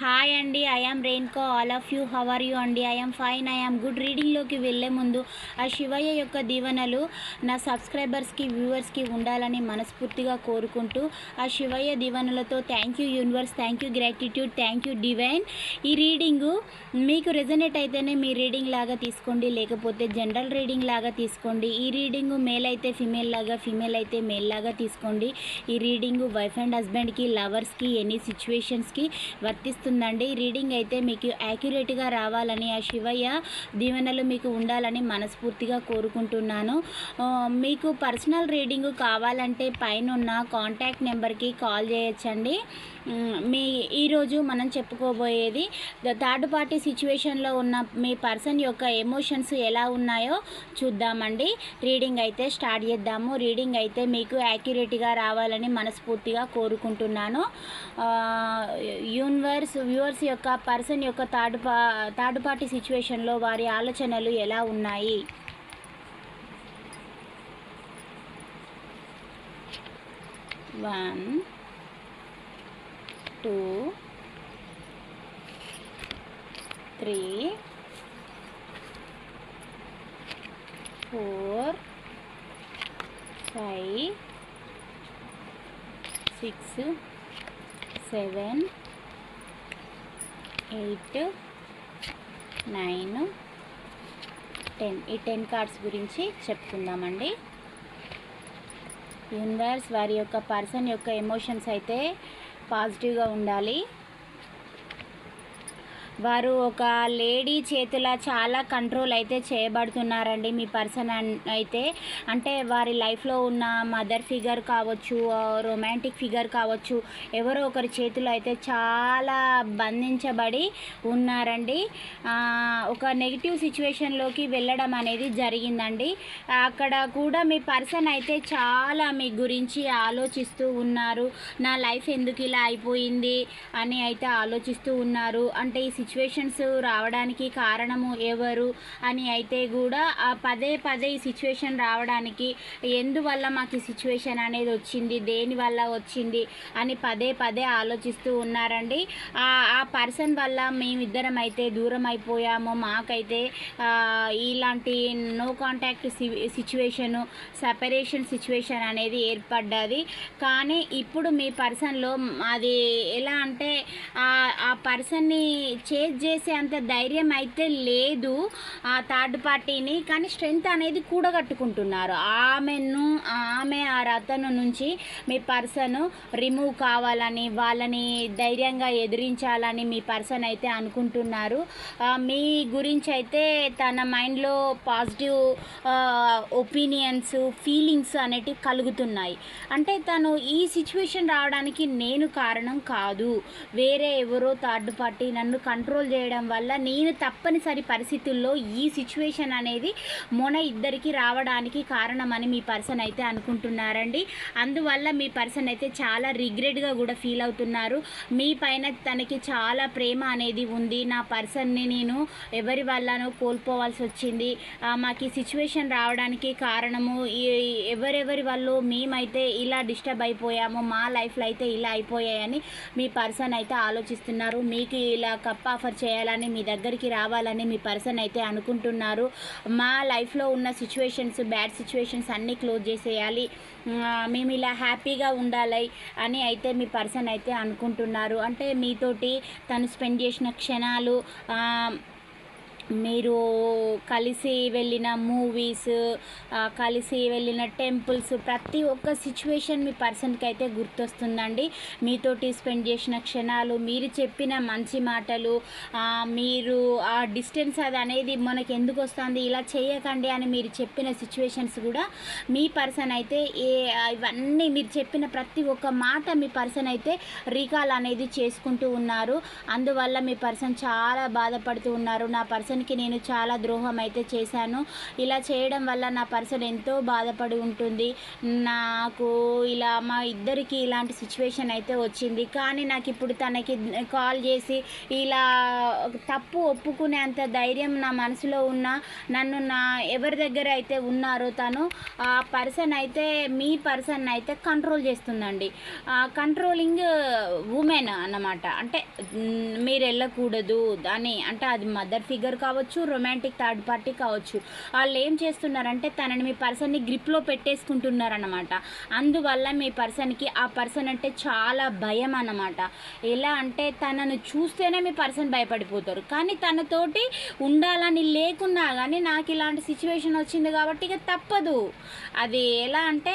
Hi అండి I'm రెయిన్కో all of you how are you అండి I'm fine I'm good రీడింగ్లోకి వెళ్ళే ముందు ఆ శివయ్య యొక్క దీవెనలు నా సబ్స్క్రైబర్స్కి వ్యూవర్స్కి ఉండాలని మనస్ఫూర్తిగా కోరుకుంటూ ఆ శివయ్య దీవెనలతో thank you universe thank you gratitude thank you divine ఈ రీడింగు మీకు రెజనేట్ అయితేనే మీ రీడింగ్ లాగా తీసుకోండి లేకపోతే జనరల్ రీడింగ్ లాగా తీసుకోండి. ఈ రీడింగు మేల్ అయితే ఫిమేల్ లాగా ఫిమేల్ అయితే మేల్ లాగా తీసుకోండి. ఈ రీడింగు వైఫ్ అండ్ హస్బెండ్కి లవర్స్కి ఎనీ సిచ్యువేషన్స్కి వర్తిస్తుంది. వస్తుందండి. రీడింగ్ అయితే మీకు యాక్యురేట్గా రావాలని ఆ శివయ్య దీవెనలు మీకు ఉండాలని మనస్ఫూర్తిగా కోరుకుంటున్నాను. మీకు పర్సనల్ రీడింగ్ కావాలంటే పైన ఉన్న కాంటాక్ట్ నెంబర్కి కాల్ చేయొచ్చండి. మీ ఈరోజు మనం చెప్పుకోబోయేది థర్డ్ పార్టీ సిచ్యువేషన్లో ఉన్న మీ పర్సన్ యొక్క ఎమోషన్స్ ఎలా ఉన్నాయో చూద్దామండి. రీడింగ్ అయితే స్టార్ట్ చేద్దాము. రీడింగ్ అయితే మీకు యాక్యురేట్గా రావాలని మనస్ఫూర్తిగా కోరుకుంటున్నాను. యూనివర్స్ వ్యూవర్స్ యొక్క పర్సన్ యొక్క థర్డ్ పా థర్డ్ పార్టీ సిచ్యువేషన్లో వారి ఆలోచనలు ఎలా ఉన్నాయి? One two three four five six seven eight nine ten. ఈ టెన్ కార్డ్స్ గురించి చెప్పుకుందామండి. యూనివర్స్ వారి యొక్క పర్సన్ యొక్క ఎమోషన్స్ అయితే పాజిటివ్గా ఉండాలి. వారు ఒక లేడీ చేతుల చాలా కంట్రోల్ అయితే చేయబడుతున్నారండి మీ పర్సన్ అన్- అయితే. అంటే వారి లైఫ్లో ఉన్న మదర్ ఫిగర్ కావచ్చు రొమాంటిక్ ఫిగర్ కావచ్చు ఎవరో ఒకరి చేతిలో అయితే చాలా బంధించబడి ఉన్నారండి. ఒక నెగిటివ్ సిచ్యువేషన్లోకి వెళ్ళడం అనేది జరిగిందండి. అక్కడ కూడా మీ పర్సన్ అయితే చాలా మీ గురించి ఆలోచిస్తూ ఉన్నారు. నా లైఫ్ ఎందుకు ఇలా అయిపోయింది అని అయితే ఆలోచిస్తూ ఉన్నారు. అంటే ఈ సిచ్యువేషన్స్ రావడానికి కారణము ఎవరు అని అయితే కూడా ఆ పదే పదే ఈ సిచ్యువేషన్ రావడానికి ఎందువల్ల మాకు ఈ సిచ్యువేషన్ అనేది వచ్చింది దేనివల్ల వచ్చింది అని పదే పదే ఆలోచిస్తూ ఉన్నారండి. ఆ పర్సన్ వల్ల మేమిద్దరం అయితే దూరం అయిపోయాము. మాకైతే ఇలాంటి no contact situation separation situation అనేది ఏర్పడ్డది. కానీ ఇప్పుడు మీ పర్సన్లో అది ఎలా అంటే ఆ ఆ పర్సన్ని చేజ్ చేసే అంత ధైర్యం అయితే లేదు ఆ థర్డ్ పార్టీని కానీ స్ట్రెంగ్త్ అనేది కూడగట్టుకుంటున్నారు. ఆమెను ఆమె ఆ రతను నుంచి మీ పర్సన్ రిమూవ్ కావాలని వాళ్ళని ధైర్యంగా ఎదిరించాలని మీ పర్సన్ అయితే అనుకుంటున్నారు. మీ గురించి అయితే తన మైండ్లో పాజిటివ్ ఒపీనియన్స్ ఫీలింగ్స్ అనేటివి కలుగుతున్నాయి. అంటే తను ఈ సిచ్యువేషన్ రావడానికి నేను కారణం కాదు. వేరే ఎవరో థర్డ్ పార్టీ నన్ను కంట్రోల్ కంట్రోల్ చేయడం వల్ల నేను తప్పనిసరి పరిస్థితుల్లో ఈ సిచ్యువేషన్ అనేది మొన ఇద్దరికి రావడానికి కారణమని మీ పర్సన్ అయితే అనుకుంటున్నారండి. అందువల్ల మీ పర్సన్ అయితే చాలా రిగ్రెట్గా కూడా ఫీల్ అవుతున్నారు. మీ పైన తనకి చాలా ప్రేమ అనేది ఉంది. నా పర్సన్ని నేను ఎవరి వల్లనో కోల్పోవాల్సి వచ్చింది. మాకు ఈ సిచ్యువేషన్ రావడానికి కారణము ఎవరెవరి వల్ల మేమైతే ఇలా డిస్టర్బ్ అయిపోయాము మా లైఫ్లో అయితే ఇలా అయిపోయాయని మీ పర్సన్ అయితే ఆలోచిస్తున్నారు. మీకు ఇలా కప్ప ఆఫర్ చేయాలని మీ దగ్గరికి రావాలని మీ పర్సన్ అయితే అనుకుంటున్నారు. మా లైఫ్లో ఉన్న సిచ్యువేషన్స్ బ్యాడ్ సిచ్యువేషన్స్ అన్నీ క్లోజ్ చేసేయాలి. మేము ఇలా హ్యాపీగా ఉండాలి అని అయితే మీ పర్సన్ అయితే అనుకుంటున్నారు. అంటే మీతోటి తను స్పెండ్ చేసిన క్షణాలు మీరు కలిసి వెళ్ళిన మూవీస్ కలిసి వెళ్ళిన టెంపుల్స్ ప్రతి ఒక్క సిచ్యువేషన్ మీ పర్సన్కి అయితే గుర్తొస్తుందండి. మీతోటి స్పెండ్ చేసిన క్షణాలు మీరు చెప్పిన మంచి మాటలు మీరు ఆ డిస్టెన్స్ అది అనేది మనకి ఎందుకు వస్తుంది ఇలా చేయకండి అని మీరు చెప్పిన సిచ్యువేషన్స్ కూడా మీ పర్సన్ అయితే ఏ ఇవన్నీ మీరు చెప్పిన ప్రతి ఒక్క మాట మీ పర్సన్ అయితే రీకాల్ అనేది చేసుకుంటూ ఉన్నారు. అందువల్ల మీ పర్సన్ చాలా బాధపడుతూ ఉన్నారు. నా పర్సన్ పర్సన్కి నేను చాలా ద్రోహం అయితే చేశాను. ఇలా చేయడం వల్ల నా పర్సన్ ఎంతో బాధపడి ఉంటుంది. నాకు ఇలా మా ఇద్దరికి ఇలాంటి సిచ్యువేషన్ అయితే వచ్చింది. కానీ నాకు ఇప్పుడు తనకి కాల్ చేసి ఇలా తప్పు ఒప్పుకునేంత ధైర్యం నా మనసులో ఉన్న నన్ను నా ఎవరి దగ్గర అయితే ఉన్నారో తను ఆ పర్సన్ అయితే మీ పర్సన్ అయితే కంట్రోల్ చేస్తుందండి. కంట్రోలింగ్ ఉమెన్ అన్నమాట. అంటే మీరు వెళ్ళకూడదు అని అంటే అది మదర్ ఫిగర్ కావచ్చు రొమాంటిక్ థర్డ్ పార్టీ కావచ్చు. వాళ్ళు ఏం చేస్తున్నారంటే తనని మీ పర్సన్ని గ్రిప్లో పెట్టేసుకుంటున్నారన్నమాట. అందువల్ల మీ పర్సన్కి ఆ పర్సన్ అంటే చాలా భయం అన్నమాట. ఎలా అంటే తనను చూస్తేనే మీ పర్సన్ భయపడిపోతారు. కానీ తనతోటి ఉండాలని లేకున్నా కానీ నాకు ఇలాంటి సిచ్యువేషన్ వచ్చింది కాబట్టి ఇక తప్పదు. అది ఎలా అంటే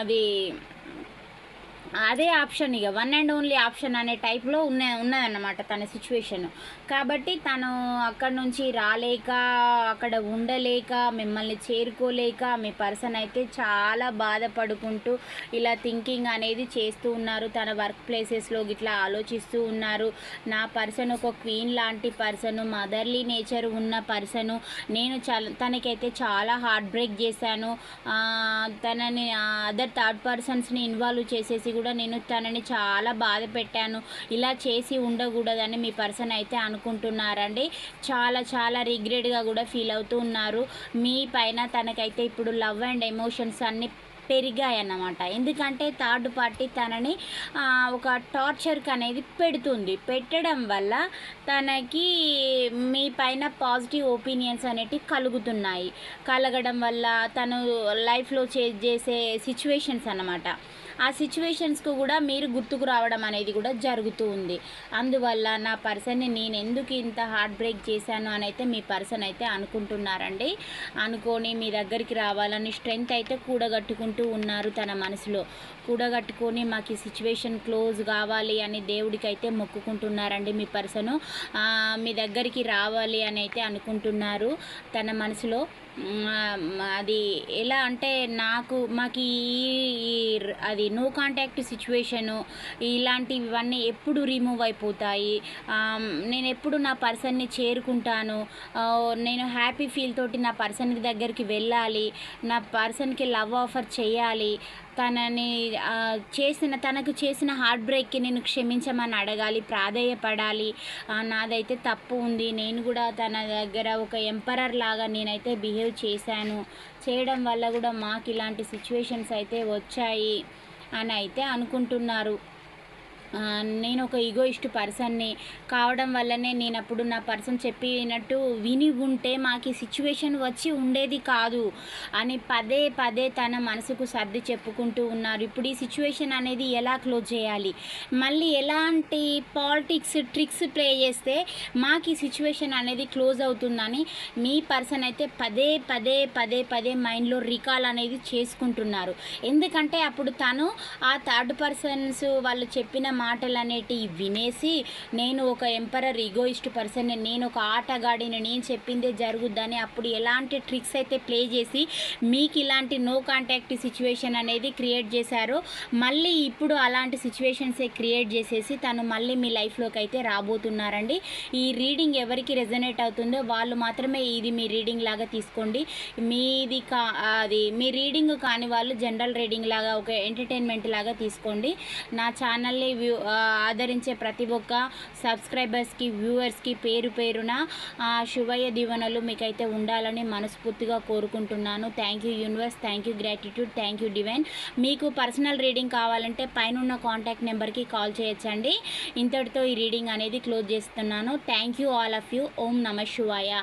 అది అదే ఆప్షన్ ఇక. వన్ అండ్ ఓన్లీ ఆప్షన్ అనే టైప్లో ఉన్న ఉన్నదన్నమాట తన సిచ్యువేషన్ కాబట్టి తను అక్కడ నుంచి రాలేక అక్కడ ఉండలేక మిమ్మల్ని చేరుకోలేక మీ పర్సన్ అయితే చాలా బాధపడుకుంటూ ఇలా థింకింగ్ అనేది చేస్తూ ఉన్నారు. తన వర్క్ ప్లేసెస్లో ఇట్లా ఆలోచిస్తూ ఉన్నారు. నా పర్సన్ ఒక క్వీన్ లాంటి పర్సన్ మదర్లీ నేచర్ ఉన్న పర్సన్ నేను చాలా తనకైతే చాలా హార్ట్ బ్రేక్ చేశాను తనని అదర్ థర్డ్ పర్సన్స్ని ఇన్వాల్వ్ చేసేసి కూడా నేను తనని చాలా బాధ పెట్టాను. ఇలా చేసి ఉండకూడదని మీ పర్సన్ అయితే అనుకుంటున్నారండి. చాలా చాలా రిగ్రెట్గా కూడా ఫీల్ అవుతూ ఉన్నారు. మీ పైన తనకైతే ఇప్పుడు లవ్ అండ్ ఎమోషన్స్ అన్నీ పెరిగాయి అన్నమాట ఎందుకంటే థర్డ్ పార్టీ తనని ఒక టార్చర్కి అనేది పెడుతుంది. పెట్టడం వల్ల తనకి మీ పైన పాజిటివ్ ఒపీనియన్స్ అనేటివి కలుగుతున్నాయి. కలగడం వల్ల తను లైఫ్లో చేసే సిచ్యువేషన్స్ అన్నమాట. ఆ సిచ్యువేషన్స్కు కూడా మీరు గుర్తుకు రావడం అనేది కూడా జరుగుతూ ఉంది. అందువల్ల నా పర్సన్ని నేను ఎందుకు ఇంత హార్ట్ బ్రేక్ చేశాను అని అయితే మీ పర్సన్ అయితే అనుకుంటున్నారండి. అనుకొని మీ దగ్గరికి రావాలని స్ట్రెంగ్త్ అయితే కూడగట్టుకుంటూ ఉన్నారు తన మనసులో. కూడగట్టుకొని మాకు ఈ సిచ్యువేషన్ క్లోజ్ కావాలి అని దేవుడికి అయితే మొక్కుకుంటున్నారండి మీ పర్సను. మీ దగ్గరికి రావాలి అని అయితే అనుకుంటున్నారు తన మనసులో. అది ఎలా అంటే నాకు మాకు ఈ అది నో కాంటాక్ట్ సిచ్యువేషను ఇలాంటివన్నీ ఎప్పుడు రిమూవ్ అయిపోతాయి. నేను ఎప్పుడు నా పర్సన్ని చేరుకుంటాను. నేను హ్యాపీ ఫీల్ తోటి నా పర్సన్ దగ్గరికి వెళ్ళాలి. నా పర్సన్కి లవ్ ఆఫర్ చేయాలి. తనని చేసిన తనకు చేసిన హార్ట్ బ్రేక్కి నేను క్షమించమని అడగాలి ప్రాధేయపడాలి. నాదైతే తప్పు ఉంది. నేను కూడా తన దగ్గర ఒక ఎంపరర్ లాగా నేనైతే బిహేవ్ చేశాను. చేయడం వల్ల కూడా మాకు ఇలాంటి సిచ్యువేషన్స్ అయితే వచ్చాయి అని అయితే అనుకుంటున్నారు. నేను ఒక ఈగోయిస్ట్ పర్సన్ని కావడం వల్లనే నేను అప్పుడు నా పర్సన్ చెప్పినట్టు విని ఉంటే మాకు ఈ సిచ్యువేషన్ వచ్చి ఉండేది కాదు అని పదే పదే తన మనసుకు సర్ది చెప్పుకుంటూ ఉన్నారు. ఇప్పుడు ఈ సిచ్యువేషన్ అనేది ఎలా క్లోజ్ చేయాలి? మళ్ళీ ఎలాంటి పాలిటిక్స్ ట్రిక్స్ ప్లే చేస్తే మాకు ఈ సిచ్యువేషన్ అనేది క్లోజ్ అవుతుందని మీ పర్సన్ అయితే పదే పదే పదే పదే మైండ్లో రికాల్ అనేది చేసుకుంటున్నారు. ఎందుకంటే అప్పుడు తను ఆ థర్డ్ పర్సన్స్ వాళ్ళు చెప్పిన మాటలు అనేటివి వినేసి నేను ఒక ఎంపరర్ ఈగోయిస్ట్ పర్సన్ నేను ఒక ఆటగాడిని నేను చెప్పిందే జరుగుద్దని అప్పుడు ఎలాంటి ట్రిక్స్ అయితే ప్లే చేసి మీకు ఇలాంటి నో కాంటాక్ట్ సిచ్యువేషన్ అనేది క్రియేట్ చేశారో మళ్ళీ ఇప్పుడు అలాంటి సిచ్యువేషన్సే క్రియేట్ చేసేసి తను మళ్ళీ మీ లైఫ్లోకి అయితే రాబోతున్నారండి. ఈ రీడింగ్ ఎవరికి రెజనేట్ అవుతుందో వాళ్ళు మాత్రమే ఇది మీ రీడింగ్ లాగా తీసుకోండి. మీది కా అది మీ రీడింగ్ కాని వాళ్ళు జనరల్ రీడింగ్ లాగా ఒక ఎంటర్టైన్మెంట్ లాగా తీసుకోండి. నా ఛానల్ని వ్యూ ఆదరించే ప్రతి ఒక్క సబ్స్క్రైబర్స్కి వ్యూవర్స్కి పేరు పేరున ఆ, దీవెనలు మీకైతే ఉండాలని మనస్ఫూర్తిగా కోరుకుంటున్నాను. Thank you universe thank you gratitude thank you divine. మీకు పర్సనల్ రీడింగ్ కావాలంటే పైన ఉన్న కాంటాక్ట్ నెంబర్కి కాల్ చేయొచ్చండి. ఇంతటితో ఈ రీడింగ్ అనేది క్లోజ్ చేస్తున్నాను. Thank you all of you. ఓం నమ శివాయ.